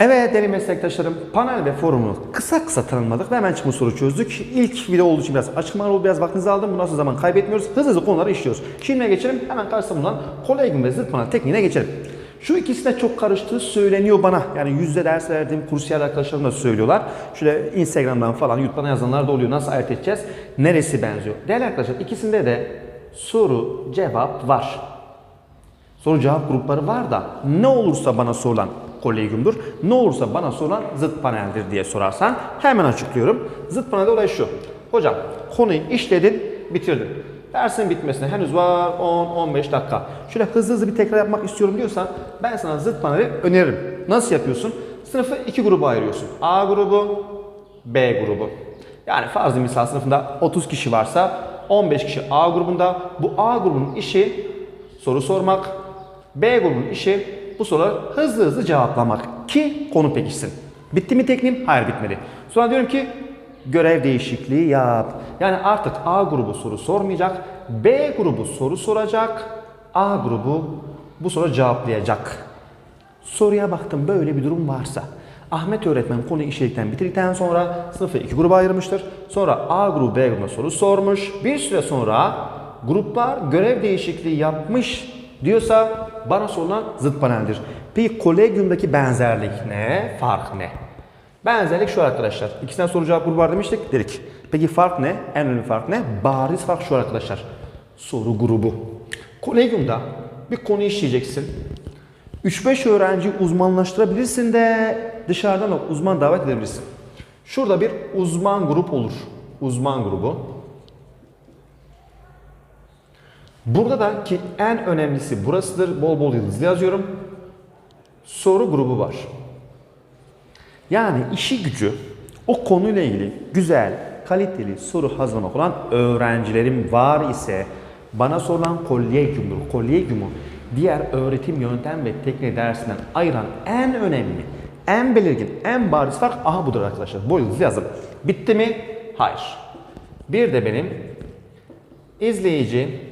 Evet değerli meslektaşlarım panel ve forumu kısa kısa tanımladık ve hemen çıkmış soru çözdük. İlk video olduğu için biraz açıklamalar oldu biraz vaktinizi aldım. Bundan sonra zaman kaybetmiyoruz. Hızlı hızlı konuları işliyoruz. Şimdiye geçelim hemen karşısında bulunan kolegium ve zıt panel tekniğine geçelim. Şu ikisi de çok karıştığı söyleniyor bana. Yani yüzde ders verdiğim kursiyer arkadaşlarım da söylüyorlar. Şöyle Instagram'dan falan YouTube'dan yazanlar da oluyor. Nasıl ayırt edeceğiz? Neresi benziyor? Değerli arkadaşlar ikisinde de soru cevap var. Soru cevap grupları var da ne olursa bana sorulan kolegiumdur, ne olursa bana sorulan zıt paneldir diye sorarsan hemen açıklıyorum. Zıt panelde olay şu. Hocam konuyu işledin, bitirdin. Dersin bitmesine henüz var 10-15 dakika. Şöyle hızlı hızlı bir tekrar yapmak istiyorum diyorsan ben sana zıt paneli öneririm. Nasıl yapıyorsun? Sınıfı iki gruba ayırıyorsun. A grubu, B grubu. Yani farzı misal sınıfında 30 kişi varsa 15 kişi A grubunda. Bu A grubunun işi soru sormak. B grubunun işi bu soruları hızlı hızlı cevaplamak ki konu pekişsin. Bitti mi tekniğim? Hayır bitmedi. Sonra diyorum ki görev değişikliği yap. Yani artık A grubu soru sormayacak. B grubu soru soracak. A grubu bu soru cevaplayacak. Soruya baktım böyle bir durum varsa. Ahmet öğretmen konuyu işledikten bitirdikten sonra sınıfı iki gruba ayırmıştır. Sonra A grubu B grubuna soru sormuş. Bir süre sonra gruplar görev değişikliği yapmış diyorsa bana sorulan zıt paneldir. Peki kolegiumdaki benzerlik ne? Fark ne? Benzerlik şu arkadaşlar. İkisinden soru cevap grubu var demiştik. Dedik. Peki fark ne? En önemli fark ne? Bariz fark şu arkadaşlar. Soru grubu. Kolegiumda bir konu işleyeceksin. 3-5 öğrenci uzmanlaştırabilirsin de dışarıdan da uzman davet edebilirsin. Şurada bir uzman grup olur. Uzman grubu. Burada da ki en önemlisi burasıdır. Bol bol yıldızlı yazıyorum. Soru grubu var. Yani işi gücü o konuyla ilgili güzel, kaliteli soru hazırlamak olan öğrencilerim var ise bana sorulan kolegiumdur. Kolegiumu diğer öğretim yöntem ve teknik dersinden ayıran en önemli, en belirgin, en bariz fark aha budur arkadaşlar. Bu yıldızı yazın. Bitti mi? Hayır. Bir de benim izleyici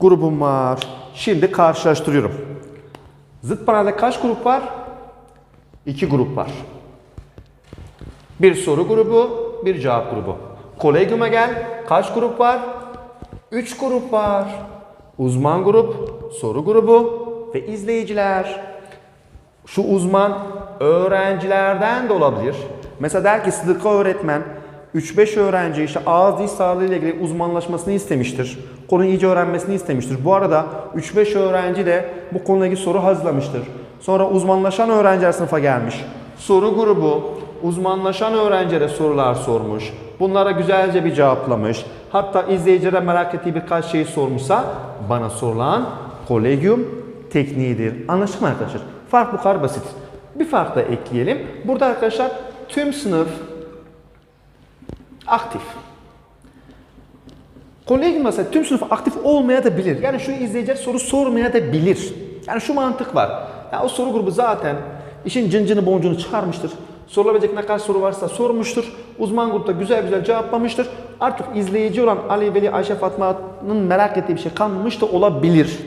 grubum var. Şimdi karşılaştırıyorum. Zıt panelde kaç grup var? İki grup var. Bir soru grubu, bir cevap grubu. Kolegiuma gel. Kaç grup var? Üç grup var. Uzman grup, soru grubu ve izleyiciler. Şu uzman öğrencilerden de olabilir. Mesela der ki Sıdıka öğretmen 3-5 öğrenci işte ağız diş sağlığı ile ilgili uzmanlaşmasını istemiştir. Konuyu iyice öğrenmesini istemiştir. Bu arada 3-5 öğrenci de bu konuyla ilgili soru hazırlamıştır. Sonra uzmanlaşan öğrenciler sınıfa gelmiş. Soru grubu uzmanlaşan öğrencilere sorular sormuş. Bunlara güzelce bir cevaplamış. Hatta izleyicilere merak ettiği birkaç şeyi sormuşsa bana sorulan kolegium tekniğidir. Anlaşıldı mı arkadaşlar? Fark bu kadar basit. Bir fark da ekleyelim. Burada arkadaşlar tüm sınıf aktif. Kolegium mesela tüm sınıf aktif olmaya da bilir. Yani şu izleyiciler soru sormaya da bilir. Yani şu mantık var. Ya o soru grubu zaten işin cıncını boncuğunu çıkarmıştır. Sorulabilecek ne kadar soru varsa sormuştur. Uzman grupta güzel güzel cevaplamıştır. Artık izleyici olan Ali, Veli, Ayşe, Fatma'nın merak ettiği bir şey kalmamış da olabilir.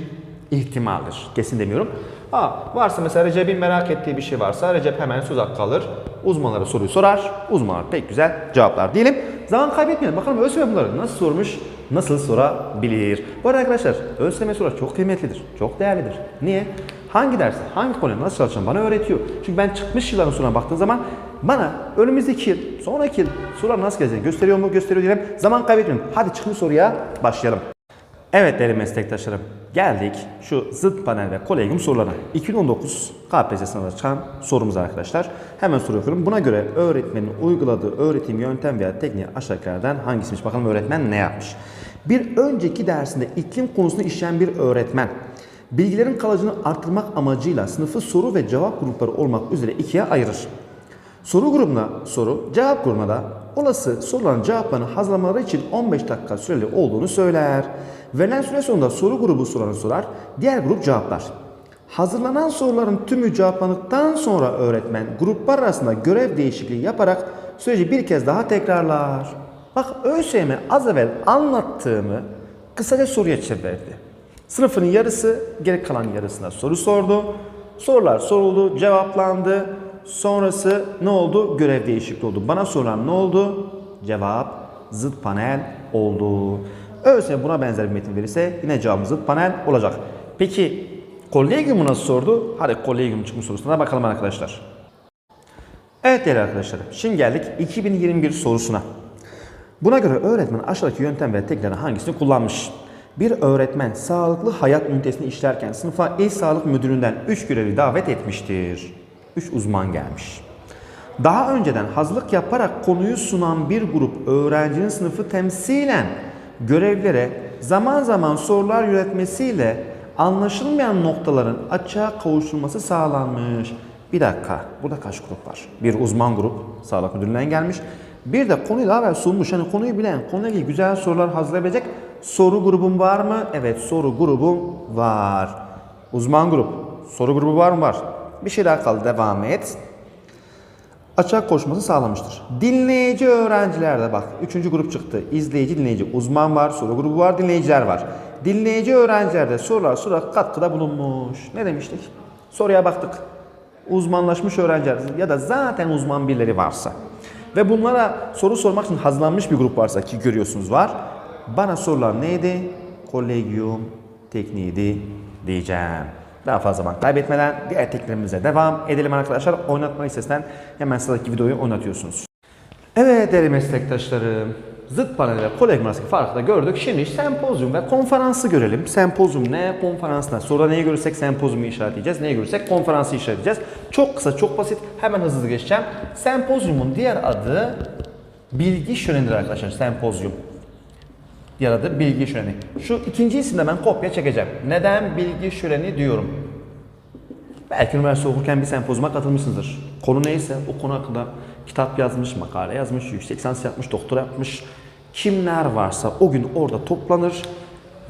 İhtimaldir. Kesin demiyorum. Ha, varsa mesela Recep'in merak ettiği bir şey varsa Recep hemen söz hakkı alır. Uzmanlara soruyu sorar. Uzmanlar pek güzel cevaplar diyelim. Zaman kaybetmeyelim. Bakalım ÖSYM bunları nasıl sormuş, nasıl sorabilir. Bu arada arkadaşlar ÖSYM sorular çok kıymetlidir, çok değerlidir. Niye? Hangi dersi, hangi konuya nasıl çalışacağım bana öğretiyor. Çünkü ben çıkmış yılların sonuna baktığım zaman bana önümüzdeki yıl, sonraki yıl sorular nasıl gelecek gösteriyor mu gösteriyor diyelim. Zaman kaybetmeyelim. Hadi çıkmış soruya başlayalım. Evet değerli meslektaşlarım geldik şu zıt panel ve kolegium sorularına. 2019 KPSS sınavına çıkan sorumuz arkadaşlar. Hemen soru okuyorum. Buna göre öğretmenin uyguladığı öğretim yöntem veya tekniği aşağıdakilerden hangisiymiş? Bakalım öğretmen ne yapmış? Bir önceki dersinde iklim konusunu işleyen bir öğretmen bilgilerin kalıcını arttırmak amacıyla sınıfı soru ve cevap grupları olmak üzere ikiye ayırır. Soru grubuna soru, cevap grubuna da olası soruların cevaplarını hazırlamaları için 15 dakika süreli olduğunu söyler. Verilen süre sonunda soru grubu sorularını sorar, diğer grup cevaplar. Hazırlanan soruların tümü cevaplandıktan sonra öğretmen gruplar arasında görev değişikliği yaparak süreci bir kez daha tekrarlar. Bak ÖSYM az evvel anlattığımı kısaca soruya çevirdi. Sınıfının yarısı geri kalan yarısına soru sordu. Sorular soruldu, cevaplandı. Sonrası ne oldu? Görev değişikliği oldu. Bana sorulan ne oldu? Cevap zıt panel oldu. Öyleyse buna benzer bir metin verirse yine cevabımız zıt panel olacak. Peki Kolegium'u nasıl sordu? Hadi Kolegium çıkmış sorusuna bakalım arkadaşlar. Evet değerli arkadaşlarım, şimdi geldik 2021 sorusuna. Buna göre öğretmen aşağıdaki yöntem ve tekniklerden hangisini kullanmış? Bir öğretmen sağlıklı hayat ünitesini işlerken sınıfa il sağlık müdüründen 3 görevli davet etmiştir. 3 uzman gelmiş. Daha önceden hazırlık yaparak konuyu sunan bir grup öğrencinin sınıfı temsilen görevlere zaman zaman sorular yönetmesiyle anlaşılmayan noktaların açığa kavuşturulması sağlanmış. Bir dakika, burada kaç grup var? Bir uzman grup, sağlık müdürlüğünden gelmiş. Bir de konuyu daha evvel sunmuş. Hani konuyu bilen, konuyla ilgili güzel sorular hazırlayabilecek soru grubum var mı? Evet, soru grubum var. Uzman grup, soru grubu var mı? Var. Bir şey daha kaldı, devam et açığa koşması sağlamıştır. Dinleyici öğrencilerde bak. Üçüncü grup çıktı. İzleyici, dinleyici. Uzman var, soru grubu var, dinleyiciler var. Dinleyici öğrencilerde sorular sorarak katkıda bulunmuş. Ne demiştik? Soruya baktık. Uzmanlaşmış öğrenciler ya da zaten uzman birileri varsa ve bunlara soru sormak için hazırlanmış bir grup varsa ki görüyorsunuz var. Bana sorular neydi? Kolegium tekniğiydi diyeceğim. Daha fazla zaman kaybetmeden diğer tekniklerimize devam edelim arkadaşlar. Oynatma listesinden hemen sıradaki videoyu oynatıyorsunuz. Evet değerli meslektaşlarım. Zıt panel kolegium arasındaki farkı da gördük. Şimdi sempozyum ve konferansı görelim. Sempozyum ne, konferans ne? Sonra neyi görürsek sempozyumu işaretleyeceğiz. Neyi görürsek konferansı işaretleyeceğiz. Çok kısa, çok basit. Hemen hızlı geçeceğim. Sempozyumun diğer adı bilgi şölenidir arkadaşlar. Sempozyum. Diğer adı bilgi şöleni. Şu ikinci isimde ben kopya çekeceğim. Neden bilgi şöleni diyorum? Belki üniversite okurken bir sempozyuma katılmışsınızdır. Konu neyse o konu hakkında kitap yazmış, makale yazmış, yüksek lisans yapmış, doktora yapmış. Kimler varsa o gün orada toplanır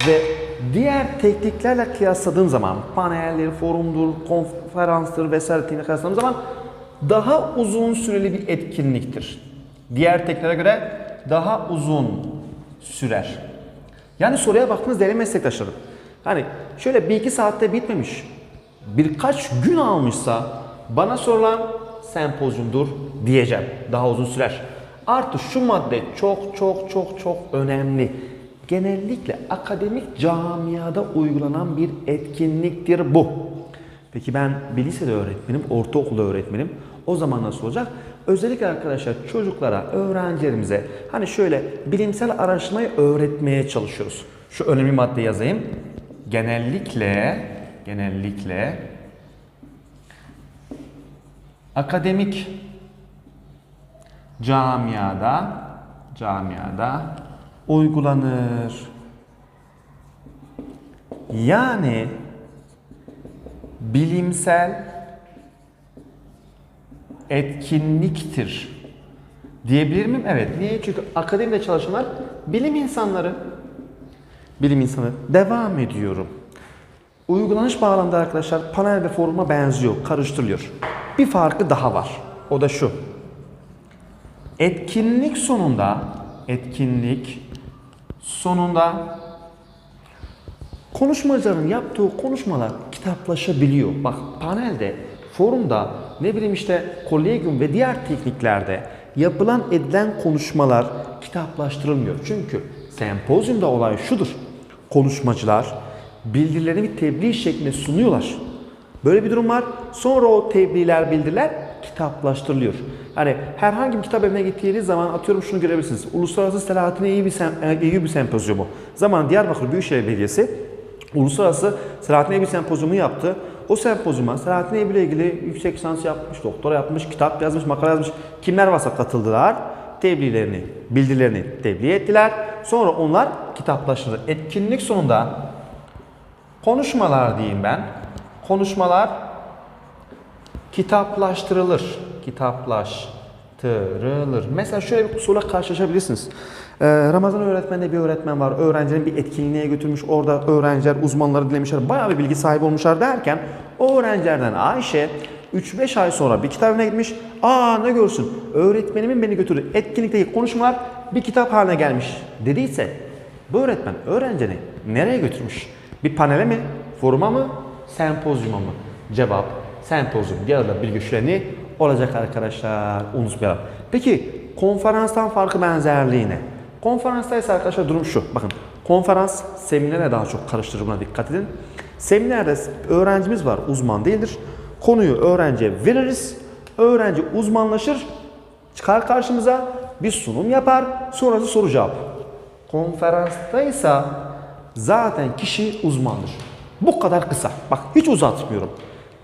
ve diğer tekniklerle kıyasladığım zaman paneldir, forumdur, konferanstır vesaire teknikle kıyasladığım zaman daha uzun süreli bir etkinliktir. Diğer tekniklere göre daha uzun sürer. Yani soruya baktığınız değerli meslektaşlarım. Hani şöyle bir iki saatte bitmemiş. Birkaç gün almışsa bana sorulan sempozyumdur diyeceğim. Daha uzun sürer. Artı şu madde çok çok çok çok önemli. Genellikle akademik camiada uygulanan bir etkinliktir bu. Peki ben bir lisede öğretmenim, ortaokulda öğretmenim. O zaman nasıl olacak? Özellikle arkadaşlar çocuklara, öğrencilerimize hani şöyle bilimsel araştırmayı öğretmeye çalışıyoruz. Şu önemli madde yazayım. Genellikle, genellikle akademik camiada, camiada uygulanır. Yani bilimsel etkinliktir. Diyebilir miyim? Evet. Niye? Çünkü akademide çalışanlar bilim insanları. Bilim insanı. Devam ediyorum. Uygulanış bağlamında arkadaşlar panel ve foruma benziyor, karıştırılıyor. Bir farkı daha var. O da şu. Etkinlik sonunda, etkinlik sonunda konuşmacıların yaptığı konuşmalar kitaplaşabiliyor. Bak panelde, forumda, ne bileyim işte kolegium ve diğer tekniklerde yapılan edilen konuşmalar kitaplaştırılmıyor. Çünkü sempozyumda olay şudur. Konuşmacılar bildirilerini bir tebliğ şeklinde sunuyorlar. Böyle bir durum var. Sonra o tebliğler, bildiriler kitaplaştırılıyor. Yani herhangi bir kitap evine gittiğiniz zaman atıyorum şunu görebilirsiniz. Uluslararası Selahattin Eyyubi, Sem Eyyubi Sempozyumu. Zaman Diyarbakır Büyükşehir Belediyesi Uluslararası Selahattin Eyyubi Sempozyumu yaptı. O sempozyuma Selahattin Eyyubi ile ilgili yüksek lisans yapmış, doktora yapmış, kitap yazmış, makale yazmış. Kimler varsa katıldılar. Tebliğlerini, bildirilerini tebliğ ettiler. Sonra onlar kitaplaştırıldı. Etkinlik sonunda konuşmalar diyeyim ben. Konuşmalar kitaplaştırılır. Kitaplaştırılır. Mesela şöyle bir soruyla karşılaşabilirsiniz. Ee, Ramazan öğretmeninde bir öğretmen var. Öğrencilerin bir etkinliğe götürmüş. Orada öğrenciler uzmanları dinlemişler. Bayağı bir bilgi sahibi olmuşlar derken o öğrencilerden Ayşe 3-5 ay sonra bir kitap evine gitmiş. Aa ne görsün öğretmenimin beni götürdü. Etkinlikteki konuşmalar bir kitap haline gelmiş dediyse bu öğretmen öğrencini nereye götürmüş? Bir panele mi? Foruma mı? Sempozyuma mı? Cevap sempozyum yarıda bir güçleni olacak arkadaşlar. Unutmayalım. Peki konferanstan farkı benzerliği ne? Konferansta ise arkadaşlar durum şu. Bakın konferans seminere daha çok karıştırır buna dikkat edin. Seminerde öğrencimiz var uzman değildir. Konuyu öğrenciye veririz. Öğrenci uzmanlaşır. Çıkar karşımıza bir sunum yapar. Sonrası soru cevap. Konferansta ise zaten kişi uzmandır. Bu kadar kısa. Bak hiç uzatmıyorum.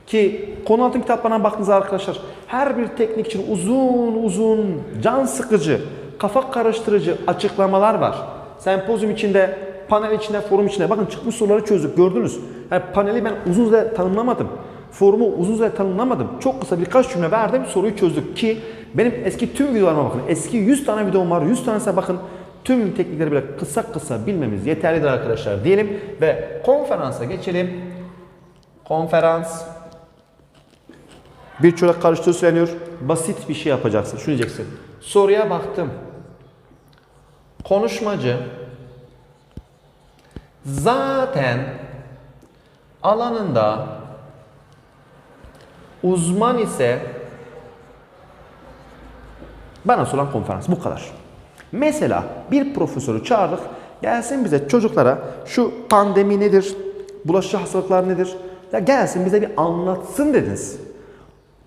Ki konu altın kitaplarına baktığınızda arkadaşlar her bir teknik için uzun uzun can sıkıcı, kafa karıştırıcı açıklamalar var. Sempozyum içinde, panel içinde, forum içinde bakın çıkmış soruları çözdük gördünüz. Yani paneli ben uzun süre tanımlamadım. Forumu uzun süre tanımlamadım. Çok kısa birkaç cümle verdim soruyu çözdük ki benim eski tüm videolarıma bakın. Eski 100 tane videom var. 100 tanesine bakın. Tüm teknikleri böyle kısa kısa bilmemiz yeterlidir arkadaşlar diyelim ve konferansa geçelim. Konferans bir çocuk karıştığı söyleniyor. Basit bir şey yapacaksın. Şunu diyeceksin. Soruya baktım. Konuşmacı zaten alanında uzman ise bana sorulan konferans bu kadar. Mesela bir profesörü çağırdık. Gelsin bize çocuklara şu pandemi nedir? Bulaşıcı hastalıklar nedir? Ya gelsin bize bir anlatsın dediniz.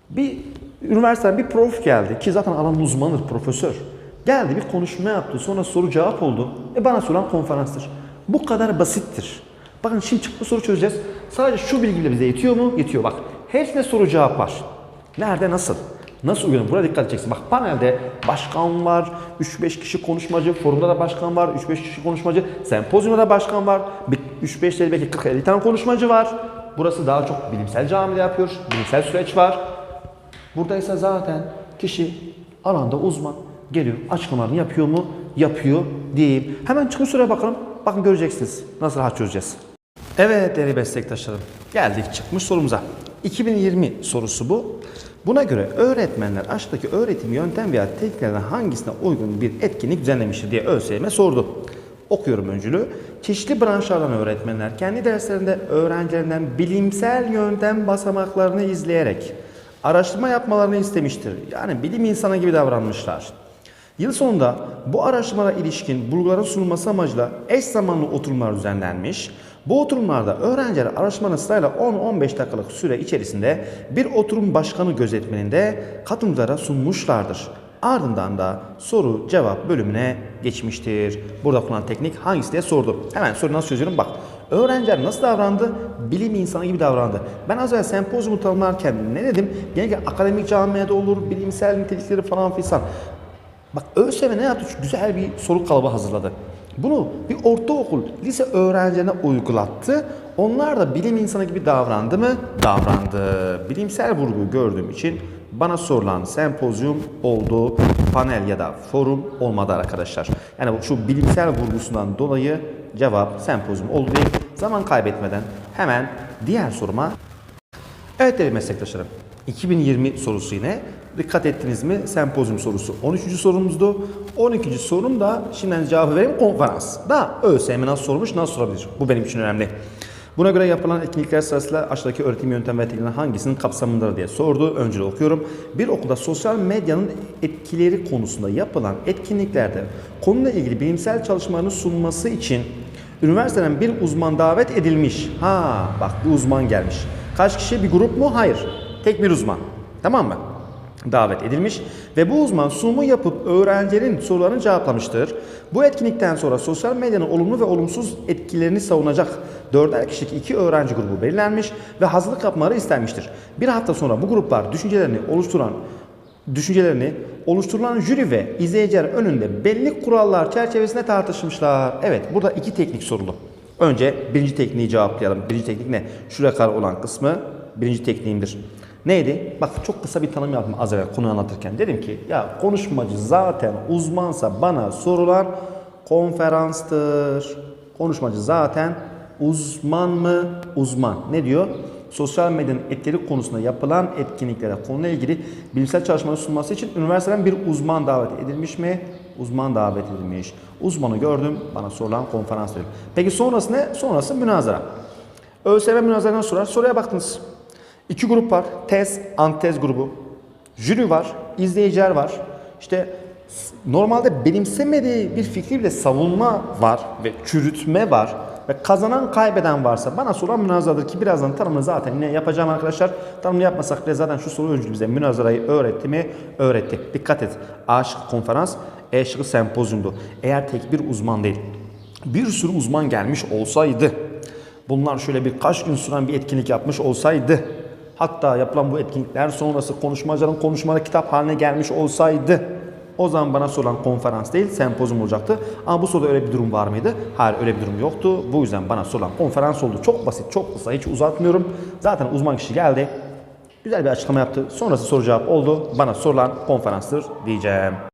Bir üniversiteden bir prof geldi ki zaten alanın uzmanıdır profesör. Geldi bir konuşma yaptı sonra soru cevap oldu. E bana sorulan konferanstır. Bu kadar basittir. Bakın şimdi çıkma soru çözeceğiz. Sadece şu bilgiyle bize yetiyor mu? Yetiyor. Bak hepsine soru cevap var. Nerede nasıl? Nasıl uygulanır? Buraya dikkat edeceksin. Bak panelde başkan var, 3-5 kişi konuşmacı, forumda da başkan var, 3-5 kişi konuşmacı, sempozyumda da başkan var, 3-5 değil belki 40-50 tane konuşmacı var. Burası daha çok bilimsel camide yapıyor, bilimsel süreç var. Burada ise zaten kişi alanda uzman geliyor, açıklamalarını yapıyor mu? Yapıyor diyeyim. Hemen çıkmış soruya bakalım. Bakın göreceksiniz nasıl rahat çözeceğiz. Evet değerli meslektaşlarım. Geldik çıkmış sorumuza. 2020 sorusu bu. Buna göre öğretmenler aşağıdaki öğretim yöntem veya tekniklerden hangisine uygun bir etkinlik düzenlemiştir diye ÖSYM sordu. Okuyorum öncülü. Çeşitli branşlardan öğretmenler kendi derslerinde öğrencilerinden bilimsel yöntem basamaklarını izleyerek araştırma yapmalarını istemiştir. Yani bilim insanı gibi davranmışlar. Yıl sonunda bu araştırmalara ilişkin bulguların sunulması amacıyla eş zamanlı oturumlar düzenlenmiş. Bu oturumlarda öğrenciler araştırmanın sırayla 10-15 dakikalık süre içerisinde bir oturum başkanı gözetmeninde katılımcılara sunmuşlardır. Ardından da soru cevap bölümüne geçmiştir. Burada kullanılan teknik hangisi diye sordu. Hemen soruyu nasıl çözüyorum bak. Öğrenciler nasıl davrandı? Bilim insanı gibi davrandı. Ben az önce sempozyumu tanımlarken ne dedim? Genellikle akademik camiada olur, bilimsel nitelikleri falan filan. Bak ÖSYM ne yaptı? Şu Güzel bir soru kalıbı hazırladı. Bunu bir ortaokul, lise öğrencilerine uygulattı. Onlar da bilim insanı gibi davrandı mı? Davrandı. Bilimsel vurgu gördüğüm için bana sorulan sempozyum oldu, panel ya da forum olmadı arkadaşlar. Yani şu bilimsel vurgusundan dolayı cevap sempozyum oldu değil. Zaman kaybetmeden hemen diğer soruma Evet değerli meslektaşlarım. 2020 sorusu yine. Dikkat ettiniz mi? Sempozyum sorusu 13. sorumuzdu. 12. sorum da şimdiden cevabı vereyim konferans. Da ÖSYM nasıl sormuş, nasıl sorabilir? Bu benim için önemli. Buna göre yapılan etkinlikler sırasıyla aşağıdaki öğretim yöntem ve tekniklerinin hangisinin kapsamındadır diye sordu. Öncülü okuyorum. Bir okulda sosyal medyanın etkileri konusunda yapılan etkinliklerde konuyla ilgili bilimsel çalışmalarını sunması için üniversiteden bir uzman davet edilmiş. Ha bak bir uzman gelmiş. Kaç kişi bir grup mu? Hayır. Tek bir uzman. Tamam mı? Davet edilmiş ve bu uzman sunumu yapıp öğrencilerin sorularını cevaplamıştır. Bu etkinlikten sonra sosyal medyanın olumlu ve olumsuz etkilerini savunacak dörder kişilik iki öğrenci grubu belirlenmiş ve hazırlık yapmaları istenmiştir. Bir hafta sonra bu gruplar düşüncelerini oluşturan düşüncelerini oluşturulan jüri ve izleyiciler önünde belli kurallar çerçevesinde tartışmışlar. Evet burada iki teknik sorulu. Önce birinci tekniği cevaplayalım. Birinci teknik ne? Şuraya kadar olan kısmı birinci tekniğimdir. Neydi? Bak çok kısa bir tanım yaptım az evvel konuyu anlatırken. Dedim ki ya konuşmacı zaten uzmansa bana sorulan konferanstır. Konuşmacı zaten uzman mı? Uzman. Ne diyor? Sosyal medyanın etkileri konusunda yapılan etkinliklere konuyla ilgili bilimsel çalışmaları sunması için üniversiteden bir uzman davet edilmiş mi? Uzman davet edilmiş. Uzmanı gördüm, bana sorulan konferans dedim. Peki sonrası ne? Sonrası münazara. ÖSYM münazaradan sorar. Soruya baktınız. İki grup var. Tez, antitez grubu. Jüri var, izleyiciler var. İşte normalde benimsemediği bir fikri bile savunma var ve çürütme var. Ve kazanan kaybeden varsa bana soran münazaradır ki birazdan tanımını zaten yine yapacağım arkadaşlar. Tanımını yapmasak bile zaten şu soru öncülü bize münazarayı öğretti mi? Öğretti. Dikkat et. A şıkkı konferans, E şıkkı sempozyumdu. Eğer tek bir uzman değil, bir sürü uzman gelmiş olsaydı, bunlar şöyle birkaç gün süren bir etkinlik yapmış olsaydı, hatta yapılan bu etkinlikler sonrası konuşmacıların konuşmaları kitap haline gelmiş olsaydı, o zaman bana sorulan konferans değil sempozyum olacaktı. Ama bu soruda öyle bir durum var mıydı? Hayır öyle bir durum yoktu. Bu yüzden bana sorulan konferans oldu. Çok basit, çok kısa, hiç uzatmıyorum. Zaten uzman kişi geldi. Güzel bir açıklama yaptı. Sonrası soru cevap oldu. Bana sorulan konferanstır diyeceğim.